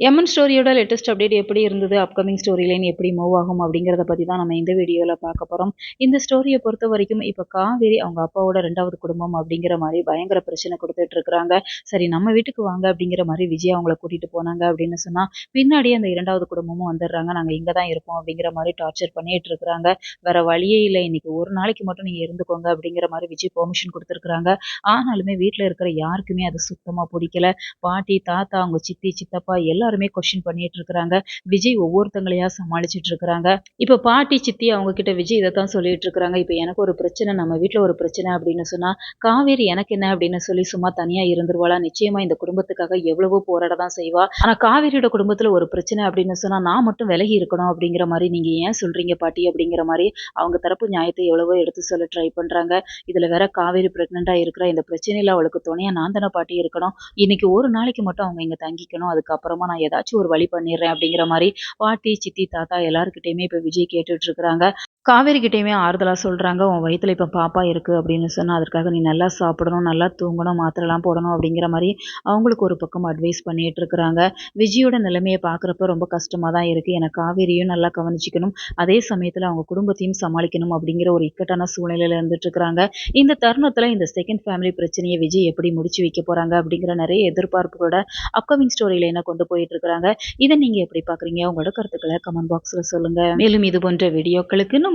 MN ஸ்டோரியோட latest update எப்படி இருந்தது? Upcoming story line எப்படி மூவ் ஆகும்? அப்படிங்கிறத பற்றி தான் நம்ம இந்த வீடியோவில் பார்க்க போகிறோம் இந்த ஸ்டோரியை பொறுத்த வரைக்கும் இப்போ காவேரி அவங்க அப்பாவோட ரெண்டாவது குடும்பம் அப்படிங்கிற மாதிரி பயங்கர பிரச்சனை கொடுத்துட்டு இருக்கிறாங்க. சரி நம்ம வீட்டுக்கு வாங்க அப்படிங்கிற மாதிரி விஜய் அவங்கள கூட்டிகிட்டு போனாங்க அப்படின்னு சொன்னால் பின்னாடியே அந்த இரண்டாவது குடும்பமும் வந்துடுறாங்க. நாங்கள் இங்கே தான் இருப்போம் அப்படிங்கிற மாதிரி டார்ச்சர் பண்ணிட்டு இருக்கிறாங்க. வேற வழியே இல்லை. இன்னைக்கு ஒரு நாளைக்கு மட்டும் நீங்கள் இருந்துக்கோங்க அப்படிங்கிற மாதிரி விஜய் பெர்மிஷன் கொடுத்துருக்குறாங்க. ஆனாலுமே வீட்டில் இருக்கிற யாருக்குமே அது சுத்தமாக பிடிக்கல. பாட்டி தாத்தா அவங்க சித்தி சித்தப்பா எல்லாம் எல்லாருமே கொஸ்டின் பண்ணிட்டு இருக்கிறாங்க. விஜய் ஒவ்வொருத்தங்களையா சமாளிச்சுட்டு இருக்கிறாங்க. இப்போ பாட்டி சித்தி அவங்க கிட்ட விஜய் இதை தான் சொல்லிட்டு இருக்கிறாங்க. இப்போ எனக்கு ஒரு பிரச்சனை நம்ம வீட்டில் ஒரு பிரச்சனை அப்படின்னு சொன்னா காவேரி எனக்கு என்ன அப்படின்னு சொல்லி சும்மா தனியா இருந்துருவாளா? நிச்சயமா இந்த குடும்பத்துக்காக எவ்வளவோ போராட தான் செய்வா. ஆனா காவேரியோட குடும்பத்துல ஒரு பிரச்சனை அப்படின்னு சொன்னா நான் மட்டும் விலகி இருக்கணும் அப்படிங்கிற மாதிரி நீங்க ஏன் சொல்றீங்க பாட்டி அப்படிங்கிற மாதிரி அவங்க தரப்பு நியாயத்தை எவ்வளவோ எடுத்து சொல்ல ட்ரை பண்றாங்க. இதுல வேற காவேரி பிரெக்னெண்டா இருக்கிற இந்த பிரச்சனையில அவளுக்கு துணையா நான் தானே பாட்டி இருக்கணும். இன்னைக்கு ஒரு நாளைக்கு மட்டும் அவங்க இங்க தங்கிக்கணும். அதுக்கப்புறமா நான் ஏதாச்சும் ஒரு வழி பண்ணிடுறேன் அப்படிங்கிற மாதிரி பாட்டி சித்தி தாத்தா எல்லாருக்கிட்டையுமே இப்போ விஜய் கேட்டுட்டு காவேரிக்கிட்டேயுமே காவேரி கிட்டேயுமே ஆறுதலாக சொல்கிறாங்க உன் வயிற்றுல இப்போ பாப்பா இருக்குது அப்படின்னு சொன்னால் அதற்காக நீ நல்லா சாப்பிடணும் நல்லா தூங்கணும் மாத்திரைலாம் போடணும் அப்படிங்கிற மாதிரி அவங்களுக்கு ஒரு பக்கம் அட்வைஸ் பண்ணிகிட்டு இருக்கிறாங்க. விஜயோட நிலைமையை பார்க்குறப்ப ரொம்ப கஷ்டமாக தான் இருக்குது எனக்கு காவேரியும் நல்லா கவனிச்சிக்கணும். அதே சமயத்தில் அவங்க குடும்பத்தையும் சமாளிக்கணும் அப்படிங்கிற ஒரு இக்கட்டான சூழ்நிலையில் இருந்துட்டுருக்கிறாங்க இந்த தருணத்தில் இந்த செகண்ட் ஃபேமிலி பிரச்சனையை விஜய் எப்படி முடிச்சு வைக்க போகிறாங்க அப்படிங்கிற நிறைய எதிர்பார்ப்புகளோட அப்கமிங் ஸ்டோரியில் என்ன கொண்டு போயிட்டு இருக்கிறாங்க. இதை நீங்கள் எப்படி பார்க்குறீங்க? உங்களோட கருத்துக்களை கமெண்ட் பாக்ஸில் சொல்லுங்கள் மேலும் இது போன்ற வீடியோக்களுக்கு